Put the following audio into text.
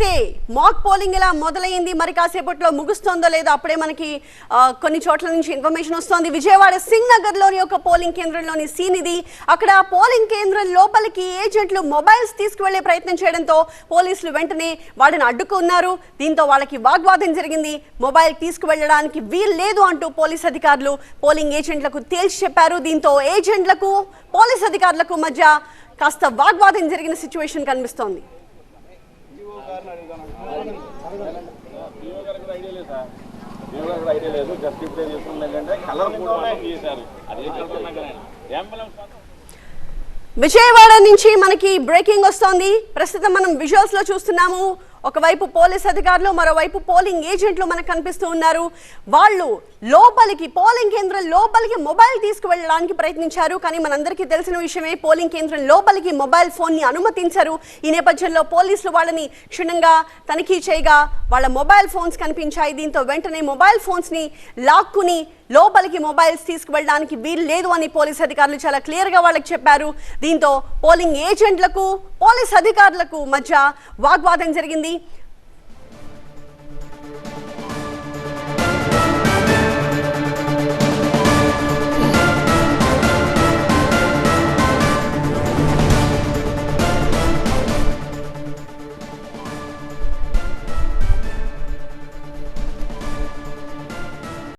అంటే mock polling ఇలా మొదలైంది? మరి కాసేపట్లో ముగుస్తుందో లేదో అప్పుడే మనకి కొన్ని చోట్ల నుంచి ఇన్ఫర్మేషన్ వస్తోంది. విజయవాడ సింగ్ నగర్లోని ఒక పోలింగ్ కేంద్రంలోని సీన్ ఇది. అక్కడ పోలింగ్ కేంద్రం లోపలికి ఏజెంట్లు మొబైల్స్ తీసుకువెళ్ళే ప్రయత్నం చేయడంతో పోలీసులు వెంటనే వాడిని అడ్డుకున్నారు. దీంతో వాళ్ళకి వాగ్వాదం జరిగింది. మొబైల్ తీసుకువెళ్ళడానికి వీలు లేదు అంటూ పోలీస్ అధికారులు పోలింగ్ ఏజెంట్లకు తేల్చి చెప్పారు. దీంతో ఏజెంట్లకు పోలీస్ అధికారులకు మధ్య కాస్త వాగ్వాదం జరిగిన సిచ్యువేషన్ కనిపిస్తోంది. ఐడియా లేదు సార్ కూడా ఐడియా లేదు జస్ట్ ఇప్పుడే తీసుకుంది ఏంటంటే కలర్ కూడా తీశారు అది అంబులెన్స్ విజయవాడ నుంచి మనకి బ్రేకింగ్ వస్తోంది. ప్రస్తుతం మనం విజువల్స్లో చూస్తున్నాము. ఒకవైపు పోలీస్ అధికారులు మరోవైపు పోలింగ్ ఏజెంట్లు మనకు కనిపిస్తూ ఉన్నారు. వాళ్ళు లోపలికి పోలింగ్ కేంద్రం లోపలికి మొబైల్ తీసుకువెళ్ళడానికి ప్రయత్నించారు. కానీ మనందరికీ తెలిసిన విషయమే పోలింగ్ కేంద్రం లోపలికి మొబైల్ ఫోన్ని అనుమతించారు. అనుమతించరు ఈ నేపథ్యంలో పోలీసులు వాళ్ళని క్షుణ్ణంగా తనిఖీ చేయగా వాళ్ళ మొబైల్ ఫోన్స్ కనిపించాయి. దీంతో వెంటనే మొబైల్ ఫోన్స్ని లాక్కుని లోపలికి మొబైల్స్ తీసుకువెళ్ళడానికి వీలు లేదు అని పోలీస్ అధికారులు చాలా క్లియర్గా వాళ్ళకి చెప్పారు. దీంతో పోలింగ్ ఏజెంట్లకు పోలీస్ అధికారులకు మధ్య వాగ్వాదం జరిగింది.